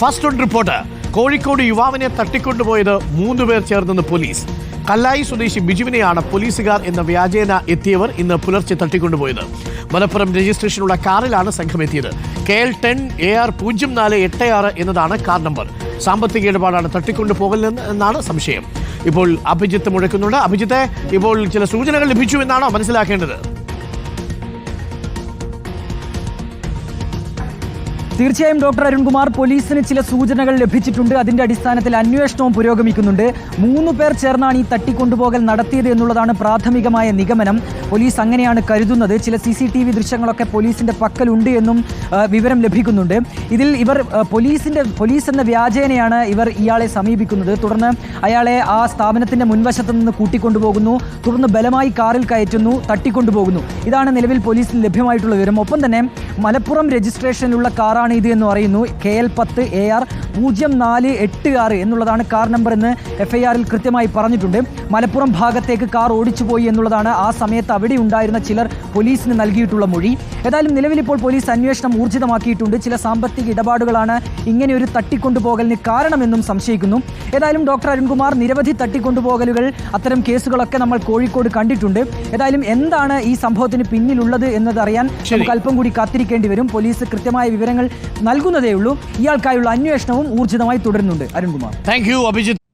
First on report. Kozhikode യുവാവിനെ തട്ടിക്കൊണ്ടുപോയത് മൂന്ന് പേർ ചേർന്നെന്ന് പോലീസ്. കല്ലായി സ്വദേശി ബിജുവിനെയാണ് പോലീസുകാർ എന്ന വ്യാജേന എത്തിയവർ ഇന്ന് പുലർച്ചെ തട്ടിക്കൊണ്ടുപോയത്. മലപ്പുറം രജിസ്ട്രേഷനുള്ള കാറിലാണ് സംഘം എത്തിയത് K L ten A R പൂജ്യം നാല് എട്ട് ആറ് എന്നതാണ് കാർ നമ്പർ. സാമ്പത്തിക ഇടപാടാണ് തട്ടിക്കൊണ്ടുപോകലെന്ന് എന്നാണ് സംശയം. ഇപ്പോൾ അഭിജിത്ത് മുഴക്കുന്നുണ്ട്. അഭിജിത്തെ ഇപ്പോൾ ചില സൂചനകൾ ലഭിച്ചു എന്നാണോ മനസ്സിലാക്കേണ്ടത്. തീർച്ചയായും ഡോക്ടർ അരുൺകുമാർ പോലീസിന് ചില സൂചനകൾ ലഭിച്ചിട്ടുണ്ട്. അതിന്റെ അടിസ്ഥാനത്തിൽ അന്വേഷണവും പുരോഗമിക്കുന്നുണ്ട്. മൂന്ന് പേർ ചേർന്നാണ് ഈ തട്ടിക്കൊണ്ടുപോകൽ നടത്തിയത് എന്നുള്ളതാണ് പ്രാഥമികമായ നിഗമനം. പോലീസ് അങ്ങനെയാണ് കരുതുന്നത്. ചില സി സി ടി വി ദൃശ്യങ്ങളൊക്കെ പോലീസിന്റെ പക്കലുണ്ട് എന്നും വിവരം ലഭിക്കുന്നുണ്ട്. ഇതിൽ ഇവർ പോലീസിന്റെ പോലീസ് എന്ന വ്യാജേനയാണ് ഇവർ ഇയാളെ സമീപിക്കുന്നത്. തുടർന്ന് അയാളെ ആ സ്ഥാപനത്തിന്റെ മുൻവശത്ത് നിന്ന് കൂട്ടിക്കൊണ്ടുപോകുന്നു. തുടർന്ന് ബലമായി കാറിൽ കയറ്റുന്നു തട്ടിക്കൊണ്ടുപോകുന്നു. ഇതാണ് നിലവിൽ പോലീസിന് ലഭ്യമായിട്ടുള്ള വിവരം. ഒപ്പം തന്നെ മലപ്പുറം രജിസ്ട്രേഷനിലുള്ള കാറാണ് ഇത് എന്ന് അറിയുന്നു കെ എൽ പത്ത് എ ആർ പൂജ്യം നാല് എട്ട് ആറ് എന്നുള്ളതാണ് കാർ നമ്പർ എന്ന് എഫ് ഐ ആറിൽ കൃത്യമായി പറഞ്ഞിട്ടുണ്ട്. മലപ്പുറം ഭാഗത്തേക്ക് കാർ ഓടിച്ചു പോയി എന്നുള്ളതാണ് ആ സമയത്ത് അവിടെ ഉണ്ടായിരുന്ന ചിലർ പോലീസിന് നൽകിയിട്ടുള്ള മൊഴി. ഏതായാലും നിലവിലിപ്പോൾ പോലീസ് അന്വേഷണം ഊർജിതമാക്കിയിട്ടുണ്ട്. ചില സാമ്പത്തിക ഇടപാടുകളാണ് ഇങ്ങനെ ഒരു തട്ടിക്കൊണ്ടുപോകലിന് കാരണമെന്നും സംശയിക്കുന്നു. ഏതായാലും ഡോക്ടർ അരുൺകുമാർ നിരവധി തട്ടിക്കൊണ്ടുപോകലുകൾ അത്തരം കേസുകളൊക്കെ നമ്മൾ കോഴിക്കോട് കണ്ടിട്ടുണ്ട്. ഏതായാലും എന്താണ് ഈ സംഭവത്തിന് പിന്നിലുള്ളത് എന്നതറിയാൻ നമുക്ക് അല്പം കൂടി കാത്തിരിക്കേണ്ടി വരും. പോലീസ് കൃത്യമായ വിവരങ്ങൾ നൽകുന്നതേയുള്ളൂ ഇയാൾക്കായുള്ള അന്വേഷണവും ഊർജിതമായി തുടരുന്നുണ്ട് അരുൺകുമാർ. Thank you Abhijith